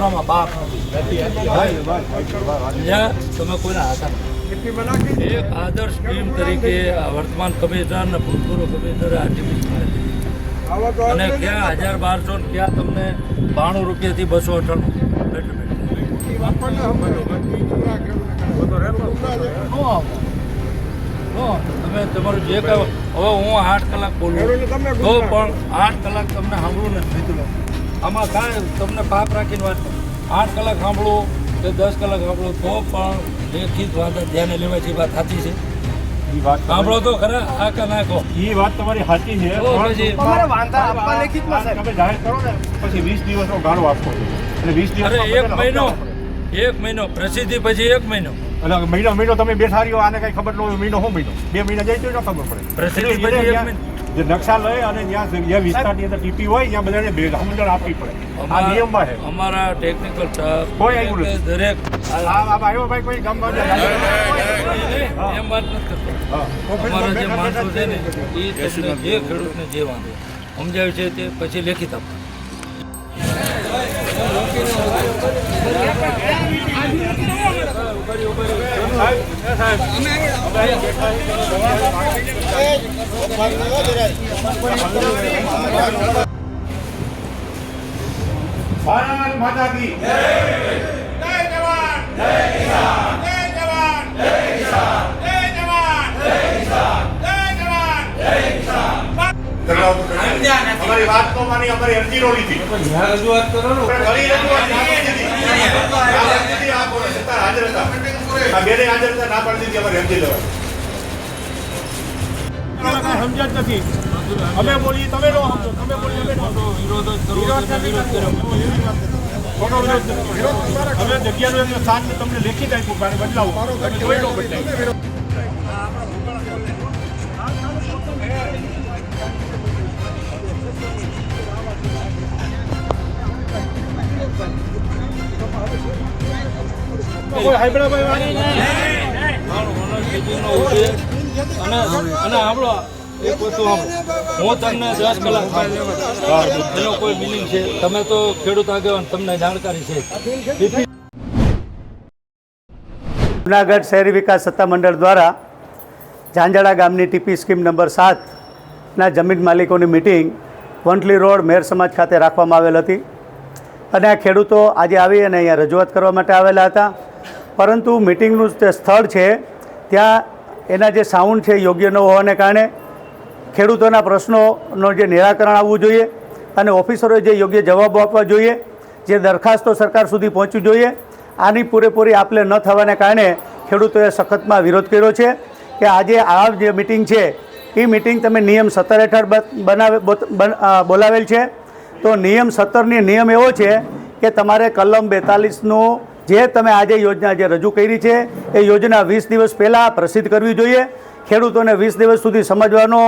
મારામાં બાપ તમે કોઈના હતા એક આદર્શ ટીમ તરીકે આ વર્તમાન કમિશનર અને ભૂતપૂર્વ કમિશનર આજે અને ક્યાં હજાર બારસો ને ક્યાં તમને બાણું રૂપિયાથી બસો અઠાણું નો. નો તમે તમારું જે કહો હવે હું આઠ કલાક બોલું. તો પણ આઠ કલાક તમને સાંભળું નથી મિત્રો. આમાં કાંઈ તમને પાપ રાખીને વાત આઠ કલાક સાંભળો કે દસ કલાક સાંભળો તો પણ લેખિત વાત ધ્યાને લેવાય જેવી વાત સાચી છે. ઈ વાત સાંભળો તો ખરા આ કે ના કહો એ વાત તમારી સાચી છે પછી અમારે વાંધા આપવા લેખિતમાં આ તમે જાહેર કરો ને પછી વીસ દિવસનો ગાળો આપો અને વીસ દિવસ એક મહિનો એક મહિનો પ્રસિદ્ધિ પછી એક મહિનો. એટલે મહિનો મહિનો તમે બેઠા રહ્યો આને કઈ ખબર ન હોય મહિનો શું મહિનો? બે મહિના જઈ તો ખબર પડે. પ્રસિદ્ધિ પછી એક મહિનો. જે નકશા લઈ અને જ્યાં જે વિસ્તારની અંદર ટીપી હોય ત્યાં બધાને બે સમજણ આપવી પડે. આ નિયમમાં છે. અમારા ટેકનિકલ સ્ટાફ કોઈ આવ્યું નથી. દરેક આવ્યો ભાઈ કોઈ ગામમાં જાય. એમ વાત નથી કરતો અમારા જે માણસો છે ને એ જે ખેડૂતને જે વાંધો. સમજાવ્યું છે તે પછી લેખિત આપો. ભારત માતા કી જય જવાન જય કિસાન જય જવાન જય કિસાન જય જવાન જય કિસાન જય જવાન જય કિસાન અમારી વાત તો માની અમારી અરજી નો લીધી રજૂઆત કરો ને ઘણી રજૂઆત આ પોલીસ અત્યારે હાજર હતા. આ બેને હાજર હતા, ના પાડી દીધી અમારી અરજી લેવા. સમજણ જ નથી. અમે બોલીએ તમે નો સમજો તમે બોલીએ અમે નો વિરોધ. અમે જગ્યાનું તમને લેખિત આપ્યું મારે બદલાવું. બદલાય કોઈ હાઈબ્રાભાઈ અને અને એક વસ્તુ હું તમને દસ કલાક એનો કોઈ મિનિંગ છે? તમે તો ખેડૂત આગેવાન તમને જાણકારી છે. જૂનાગઢ શહેરી વિકાસ સત્તામંડળ દ્વારા ઝાંઝડા ગામની ટીપી સ્કીમ નંબર સાતના જમીન માલિકોની મિટિંગ વંટલી રોડ મેર સમાજ ખાતે રાખવામાં આવેલ હતી. અને આ ખેડૂતો આજે આવી અને અહીંયા રજૂઆત કરવા માટે આવેલા હતા. પરંતુ મિટિંગનું જે સ્થળ છે, ત્યાં એના જે સાઉન્ડ છે યોગ્ય ન હોવાને કારણે ખેડૂતોના પ્રશ્નોનો જે નિરાકરણ આવવું જોઈએ અને ઓફિસરોએ જે યોગ્ય જવાબો આપવા જોઈએ, જે દરખાસ્તો સરકાર સુધી પહોંચવી જોઈએ, આની પૂરેપૂરી આપલે ન થવાને કારણે ખેડૂતોએ સખતમાં વિરોધ કર્યો છે કે આજે આ જે મિટિંગ છે એ મિટિંગ તમે નિયમ સત્તર હેઠળ બનાવે બોલાવેલ છે. તો નિયમ સત્તરની નિયમ એવો છે કે તમારે કલમ બેતાલીસનું જે તમે આજે યોજના જે રજૂ કરી છે, એ યોજના વીસ દિવસ પહેલાં પ્રસિદ્ધ કરવી જોઈએ. ખેડૂતોને વીસ દિવસ સુધી સમજવાનો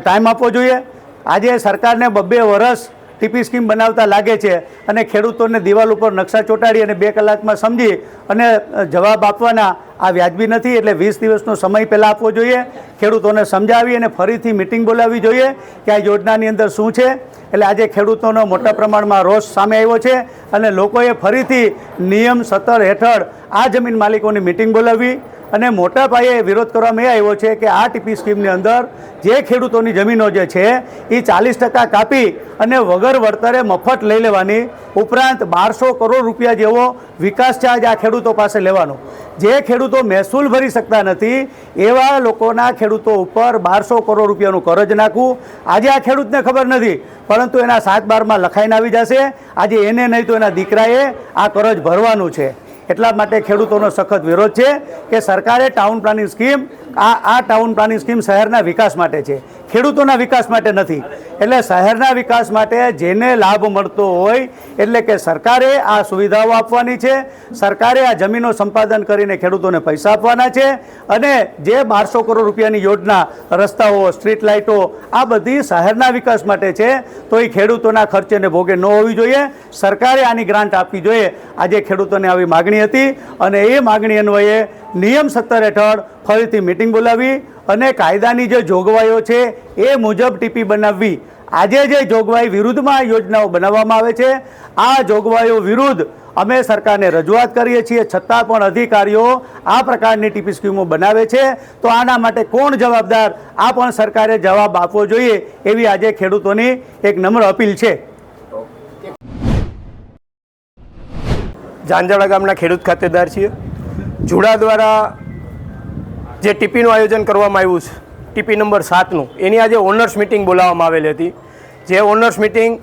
ટાઈમ આપવો જોઈએ. આજે સરકારને બબ્બે વર્ષ ટીપી સ્કીમ બનાવતા લાગે છે અને ખેડૂતોને દિવાલ ઉપર નકશા ચોંટાડી અને બે કલાકમાં સમજી અને જવાબ આપવાના આ વ્યાજબી નથી એટલે વીસ દિવસનો સમય પહેલાં આપવો જોઈએ, ખેડૂતોને સમજાવી અને ફરીથી મિટિંગ બોલાવવી જોઈએ કે આ યોજનાની અંદર શું છે. એટલે આજે ખેડૂતોનો મોટા પ્રમાણમાં રોષ સામે આવ્યો છે અને લોકોએ ફરીથી નિયમ સત્તર હેઠળ આ જમીન માલિકોની મિટિંગ બોલાવી અને મોટા પાયે વિરોધ કરવામાં એ આવ્યો છે કે આ ટીપી સ્કીમની અંદર જે ખેડૂતોની જમીનો જે છે એ ચાલીસ ટકા કાપી અને વગર વળતરે મફત લઈ લેવાની, ઉપરાંત બારસો કરોડ રૂપિયા જેવો વિકાસ ચાર્જ આ ખેડૂતો પાસે લેવાનો. જે ખેડૂતો મહેસૂલ ભરી શકતા નથી, એવા લોકોના ખેડૂતો ઉપર બારસો કરોડ રૂપિયાનું કરજ નાખવું, આજે આ ખેડૂતને ખબર નથી, પરંતુ એના સાત બારમાં લખાઈને આવી જશે. આજે એને નહીં તો એના દીકરાએ આ કરજ ભરવાનું છે. એટલા માટે ખેડૂતોનો સખત વિરોધ છે કે સરકારે ટાઉન પ્લાનિંગ સ્કીમ આ આ ટાઉન પ્લાનિંગ સ્કીમ શહેરના વિકાસ માટે છે. ખેડૂતોના વિકાસ માટે નથી. એટલે શહેરના વિકાસ માટે જેને લાભ મળતો હોય, એટલે કે સરકારે આ સુવિધાઓ આપવાની છે, સરકારે આ જમીનો સંપાદન કરીને ખેડૂતોને પૈસા આપવાના છે, અને જે બારસો કરોડ રૂપિયાની યોજના, રસ્તાઓ, સ્ટ્રીટ લાઇટો, આ બધી શહેરના વિકાસ માટે છે, તો એ ખેડૂતોના ખર્ચેને ભોગે ન હોવી જોઈએ. સરકારે આની ગ્રાન્ટ આપવી જોઈએ. આજે ખેડૂતોને આવી માગણી હતી, અને એ માગણી અન્વયે નિયમ સત્તર હેઠળ ફરીથી મિટિંગ બોલાવી. અને કાયદાની જે જોગવાઈઓ છે એ મુજબ ટીપી બનાવવી. આજે જે જોગવાઈ વિરુદ્ધમાં યોજનાઓ બનાવવામાં આવે છે, આ જોગવાઈઓ વિરુદ્ધ અમે સરકારને રજૂઆત કરીએ છીએ. છતાં પણ અધિકારીઓ આ પ્રકારની ટીપી સ્કીમો બનાવે છે. તો આના માટે કોણ જવાબદાર? આ પણ સરકારે જવાબ આપવો જોઈએ એવી આજે ખેડૂતોની એક નમ્ર અપીલ છે. જાંજાળા ગામના ખેડૂત ખાતેદાર છીએ. જુડા દ્વારા જે ટીપીનું આયોજન કરવામાં આવ્યું છે, ટીપી નંબર સાતનું, એની આજે ઓનર્સ મિટિંગ બોલાવવામાં આવેલી હતી. જે ઓનર્સ મિટિંગ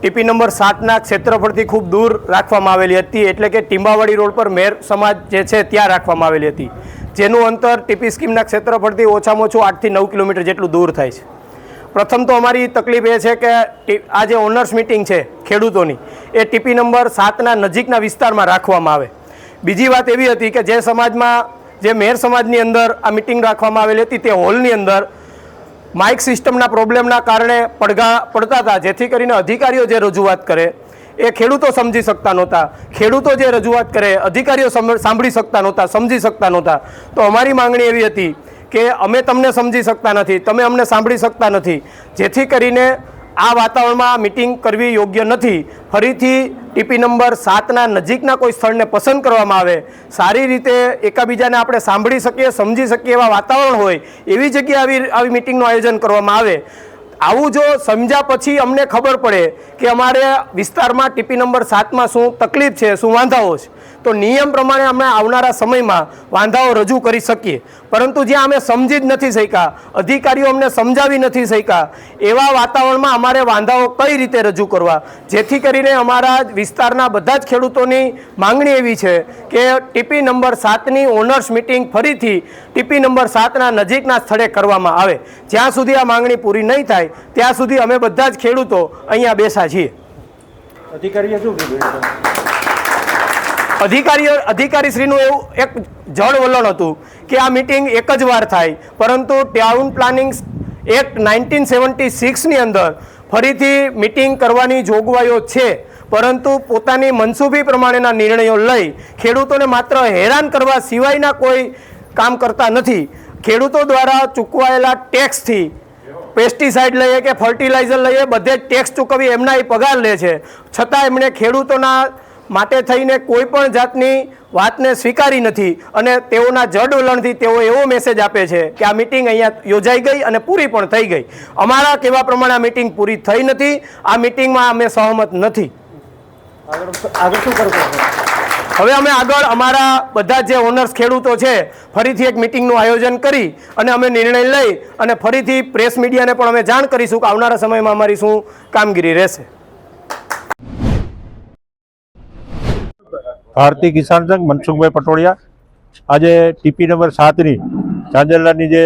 ટીપી નંબર સાતના ક્ષેત્રફળથી ખૂબ દૂર રાખવામાં આવેલી હતી, એટલે કે ટીંબાવાડી રોડ પર મેર સમાજ જે છે ત્યાં રાખવામાં આવેલી હતી. જેનું અંતર ટીપી સ્કીમના ક્ષેત્રફળથી ઓછામાં ઓછું આઠથી નવ કિલોમીટર જેટલું દૂર થાય છે. પ્રથમ તો અમારી તકલીફ એ છે કે આ જે ઓનર્સ મિટિંગ છે ખેડૂતોની, એ ટીપી નંબર સાતના નજીકના વિસ્તારમાં રાખવામાં આવે. બીજી વાત એવી હતી કે જે સમાજમાં જે મેર સમાજની અંદર આ મિટિંગ રાખવામાં આવેલી હતી તે હોલની અંદર માઇક સિસ્ટમના પ્રોબ્લેમના કારણે પડઘા પડતા હતા. જેથી કરીને અધિકારીઓ જે રજૂઆત કરે, એ ખેડૂતો સમજી શકતા નહોતા. ખેડૂતો જે રજૂઆત કરે, અધિકારીઓ સાંભળી શકતા નહોતા, સમજી શકતા નહોતા. તો અમારી માંગણી એવી હતી કે અમે તમને સમજી શકતા નથી, તમે અમને સાંભળી શકતા નથી. જેથી કરીને આ વાતાવરણમાં મિટિંગ કરવી યોગ્ય નથી. ફરીથી ટીપી નંબર સાતના નજીકના કોઈ સ્થળને પસંદ કરવામાં આવે. સારી રીતે એકાબીજાને આપણે સાંભળી શકીએ, સમજી શકીએ એવા વાતાવરણ હોય, એવી જગ્યાએ આવી આવી મિટિંગનું આયોજન કરવામાં આવે. આવું જો સમજ્યા પછી અમને ખબર પડે કે અમારે વિસ્તારમાં ટીપી નંબર સાતમાં શું તકલીફ છે, શું વાંધાઓ છે. તો નિયમ પ્રમાણે અમે આવનારા સમયમાં વાંધાઓ રજૂ કરી શકીએ. પરંતુ જ્યાં અમે સમજી જ નથી શક્યા, અધિકારીઓ અમને સમજાવી નથી શક્યા, એવા વાતાવરણમાં અમારે વાંધાઓ કઈ રીતે રજૂ કરવા? જેથી કરીને અમારા વિસ્તારના બધા જ ખેડૂતોની માંગણી એવી છે કે ટીપી નંબર સાતની ઓનર્સ મિટિંગ ફરીથી ટીપી નંબર સાતના નજીકના સ્થળે કરવામાં આવે. જ્યાં સુધી આ માંગણી પૂરી નહીં થાય, ત્યાં સુધી અમે બધા જ ખેડૂતો અહીંયા બેસા છીએ. અધિકારીએ શું કીધું? અધિકારીઓ અધિકારીશ્રીનું એવું એક જળ વલણ હતું કે આ મિટિંગ એક જ વાર થાય. પરંતુ town planning act nineteen seventy સિક્સની અંદર ફરીથી મિટિંગ કરવાની જોગવાઈઓ છે. પરંતુ પોતાની મનસૂબી પ્રમાણેના નિર્ણયો લઈ ખેડૂતોને માત્ર હેરાન કરવા સિવાયના કોઈ કામ કરતા નથી. ખેડૂતો દ્વારા ચૂકવાયેલા ટેક્સથી પેસ્ટિસાઇડ લઈએ કે ફર્ટિલાઇઝર લઈએ, બધે ટેક્સ ચૂકવી એમના એ પગાર લે છે. છતાં એમણે ખેડૂતોના માટે થઈને કોઈ પણ જાતની વાતને સ્વીકારી નથી અને તેઓના જડ વલણથી તેઓ એવો મેસેજ આપે છે કે આ મિટિંગ અહીંયા યોજાઈ ગઈ અને પૂરી પણ થઈ ગઈ. અમારા કહેવા પ્રમાણે આ મિટિંગ પૂરી થઈ નથી આ મિટિંગમાં અમે સહમત નથી. આગળ શું કરવું? હવે અમે આગળ અમારા બધા જે ઓનર્સ ખેડૂતો છે ફરીથી એક મિટિંગનું આયોજન કરી અને અમે નિર્ણય લઈ અને ફરીથી પ્રેસ મીડિયાને પણ અમે જાણ કરીશું કે આવનારા સમયમાં અમારી શું કામગીરી રહેશે. ભારતીય કિસાન સંઘ મનસુખભાઈ પટોળિયા. આજે ટીપી નંબર સાતની ચાંદરલાની જે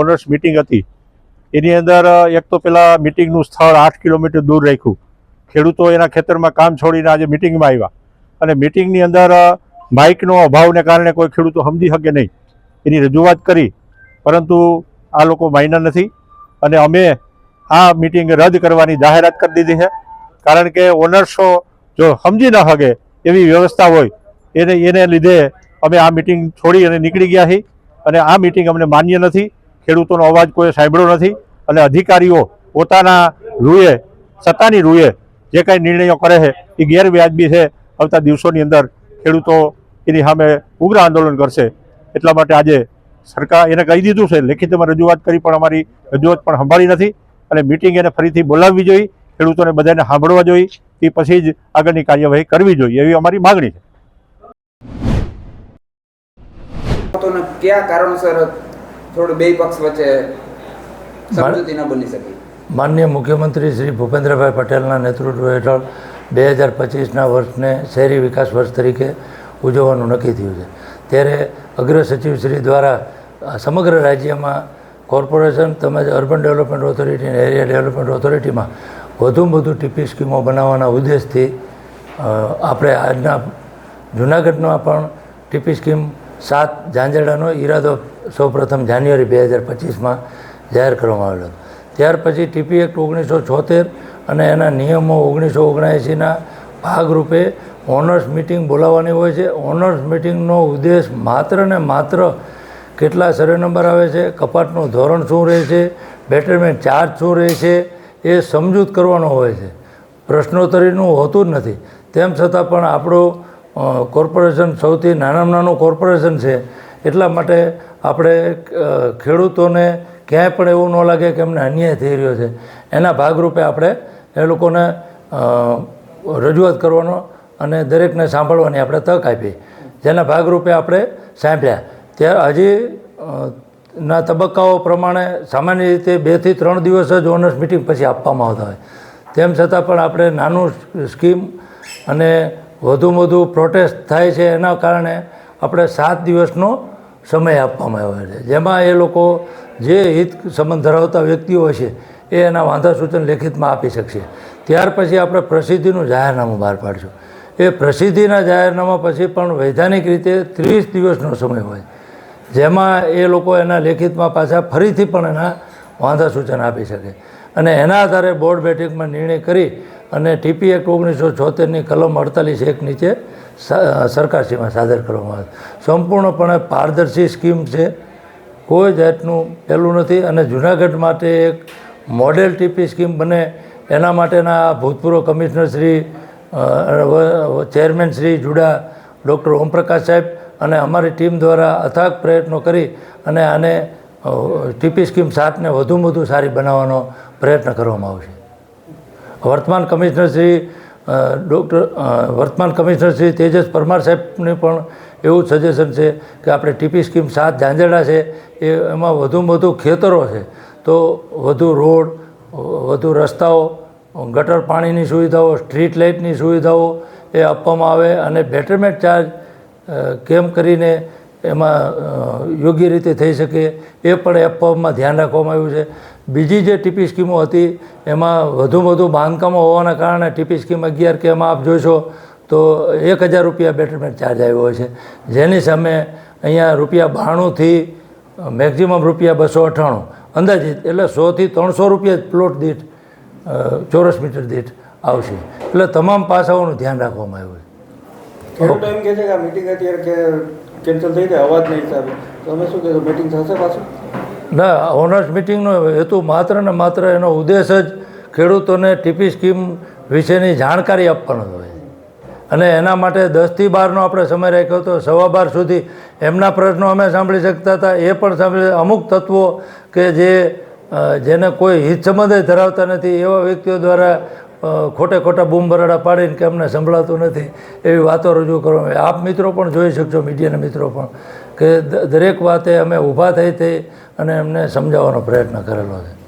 ઓનર્સ મિટિંગ હતી, એની અંદર એક તો પેલા મિટિંગનું સ્થળ આઠ કિલોમીટર દૂર રાખ્યું. ખેડૂતો એના ખેતરમાં કામ છોડીને આજે મિટિંગમાં આવ્યા. અને મિટિંગની અંદર માઇકનો અભાવને કારણે કોઈ ખેડૂતો સમજી શકે નહીં. એની રજૂઆત કરી, પરંતુ આ લોકો માન્યા નથી. અને અમે આ મિટિંગ રદ કરવાની જાહેરાત કરી દીધી છે. કારણ કે ઓનર્સો જો સમજી ન શકે એવી વ્યવસ્થા હોય, એને એને લીધે અમે આ મિટિંગ છોડી અને નીકળી ગયા છીએ. અને આ મિટિંગ અમને માન્ય નથી, ખેડૂતોનો અવાજ કોઈ સાંભળ્યો નથી. અને અધિકારીઓ પોતાના રૂએ, સત્તાની રૂએ જે કાંઈ નિર્ણયો કરે છે, એ ગેરવ્યાજબી છે. આવતા દિવસોની અંદર ખેડૂતો એની સામે ઉગ્ર આંદોલન કરશે. એટલા માટે આજે સરકાર એને કહી દીધું છે, લેખિતમાં રજૂઆત કરી, પણ અમારી રજૂઆત પણ સંભાળી નથી. અને મિટિંગ એને ફરીથી બોલાવવી જોઈએ, ખેડૂતોને બધાને સાંભળવા જોઈએ. એ પછી જ આગળની કાર્યવાહી કરવી જોઈએ એવી અમારી માગણી છે. તો કયા કારણોસર થોડું બે પક્ષ વચ્ચે સમજૂતી ન બની શકી? માનનીય મુખ્યમંત્રી શ્રી ભૂપેન્દ્રભાઈ પટેલના નેતૃત્વ હેઠળ બે હજાર પચીસના વર્ષને શહેરી વિકાસ વર્ષ તરીકે ઉજવવાનું નક્કી થયું છે. ત્યારે અગ્ર સચિવ શ્રી દ્વારા સમગ્ર રાજ્યમાં કોર્પોરેશન તેમજ અર્બન ડેવલપમેન્ટ ઓથોરિટી અને એરિયા ડેવલપમેન્ટ ઓથોરિટીમાં વધુમાં વધુ ટીપી સ્કીમો બનાવવાના ઉદ્દેશથી આપણે આજના જૂનાગઢમાં પણ ટીપી સ્કીમ સાત ઝાંઝરડાનો ઈરાદો સૌપ્રથમ જાન્યુઆરી બે હજાર પચીસમાં જાહેર કરવામાં આવેલો હતો. ત્યાર પછી ટીપી એક્ટ ઓગણીસો છોતેર અને એના નિયમો ઓગણીસો ઓગણએંસીના ભાગરૂપે ઓનર્સ મિટિંગ બોલાવવાની હોય છે. ઓનર્સ મિટિંગનો ઉદ્દેશ માત્ર ને માત્ર કેટલા સર્વે નંબર આવે છે કપાટનું ધોરણ શું રહે છે, બેટરમેન્ટ ચાર્જ શું રહે છે એ સમજૂત કરવાનો હોય છે. પ્રશ્નોત્તરીનું હોતું જ નથી. તેમ છતાં પણ આપણું કોર્પોરેશન સૌથી નાનામાં નાનું કોર્પોરેશન છે. એટલા માટે આપણે ખેડૂતોને ક્યાંય પણ એવું ન લાગે કે એમને અન્યાય થઈ રહ્યો છે. એના ભાગરૂપે આપણે એ લોકોને રજૂઆત કરવાનો અને દરેકને સાંભળવાની આપણે તક આપી. જેના ભાગરૂપે આપણે સાંભળ્યા. ત્યારે હજી ના તબક્કાઓ પ્રમાણે સામાન્ય રીતે બેથી ત્રણ દિવસ જ ઓનર્સ મિટિંગ પછી આપવામાં આવતા હોય. તેમ છતાં પણ આપણે નાનું સ્કીમ અને વધુમાં વધુ પ્રોટેસ્ટ થાય છે એના કારણે આપણે સાત દિવસનો સમય આપવામાં આવ્યો છે. જેમાં એ લોકો જે હિત સંબંધ ધરાવતા વ્યક્તિઓ છે, એ એના વાંધા સૂચન લેખિતમાં આપી શકશે. ત્યાર પછી આપણે પ્રસિદ્ધિનું જાહેરનામું બહાર પાડશું. એ પ્રસિદ્ધિના જાહેરનામા પછી પણ વૈધાનિક રીતે ત્રીસ દિવસનો સમય હોય. જેમાં એ લોકો એના લેખિતમાં પાછા ફરીથી પણ એના વાંધા સૂચન આપી શકે. અને એના આધારે બોર્ડ બેઠકમાં નિર્ણય કરી અને ટીપી એક્ટ ઓગણીસો છોતેરની કલમ અડતાલીસ એક નીચે સરકારશ્રીમાં સાદર કરવામાં આવે. સંપૂર્ણપણે પારદર્શી સ્કીમ છે. કોઈ જાતનું પહેલું નથી અને જુનાગઢ માટે એક મોડેલ ટીપી સ્કીમ બને. એના માટેના ભૂતપૂર્વ commissioner Shri chairman Shri Juda doctor Omprakash સાહેબ અને અમારી ટીમ દ્વારા અથાગ પ્રયત્નો કરી અને આને ટીપી સ્કીમ સાતને વધુમાં વધુ સારી બનાવવાનો પ્રયત્ન કરવામાં આવશે. વર્તમાન કમિશનર શ્રી ડૉક્ટર વર્તમાન કમિશનર શ્રી તેજસ પરમાર સાહેબની પણ એવું સજેશન છે કે આપણે ટીપી સ્કીમ સાત ઝાંઝરડા છે, એ, એમાં વધુમાં વધુ ખેતરો છે. તો વધુ રોડ, વધુ રસ્તાઓ, ગટર પાણીની સુવિધાઓ, સ્ટ્રીટ લાઇટની સુવિધાઓ એ આપવામાં આવે અને બેટરમેન્ટ ચાર્જ કેમ કરીને એમાં યોગ્ય રીતે થઈ શકે એ પણ આપવામાં ધ્યાન રાખવામાં આવ્યું છે. બીજી જે ટીપી સ્કીમો હતી, એમાં વધુ વધુ બાંધકામો હોવાના કારણે ટીપી સ્કીમ અગિયાર કે એમાં આપ જોશો, તો એક હજાર રૂપિયા બેટરમેન્ટ ચાર્જ આવ્યો છે. જેની સામે અહીંયા રૂપિયા બાણુંથી મેક્ઝિમમ રૂપિયા બસો અઠ્ઠાણું. અંદાજિત એટલે સોથી ત્રણસો રૂપિયા પ્લોટ દીઠ ચોરસ મીટર દીઠ આવશે. એટલે તમામ પાસાઓનું ધ્યાન રાખવામાં આવ્યું છે. ખેડૂતો એમ કહે છે કે આ મિટિંગ અત્યારે કે કેન્સલ થઈ જાય અવાજના હિસાબે. તો અમે શું કહેશું મિટિંગ થશે પાછું? ના ઓનર્સ મિટિંગનો હેતુ માત્ર ને માત્ર એનો ઉદ્દેશ જ ખેડૂતોને ટીપી સ્કીમ વિશેની જાણકારી આપવાનો હોય. અને એના માટે દસથી બારનો આપણે સમય રાખ્યો હતો સવા બાર સુધી. એમના પ્રશ્નો અમે સાંભળી શકતા હતા. એ પણ સાંભળી અમુક તત્વો કે જે જેને કોઈ હિત સંબંધ ધરાવતા નથી, એવા વ્યક્તિઓ દ્વારા ખોટે ખોટા બૂમ બરાડા પાડીને કે અમને સંભળાતું નથી, એવી વાતો રજૂ કરવામાં. આપ મિત્રો પણ જોઈ શકશો, મીડિયાના મિત્રો પણ, કે દરેક વાતે અમે ઊભા થઈ થઈ અને એમને સમજાવવાનો પ્રયત્ન કરેલો છે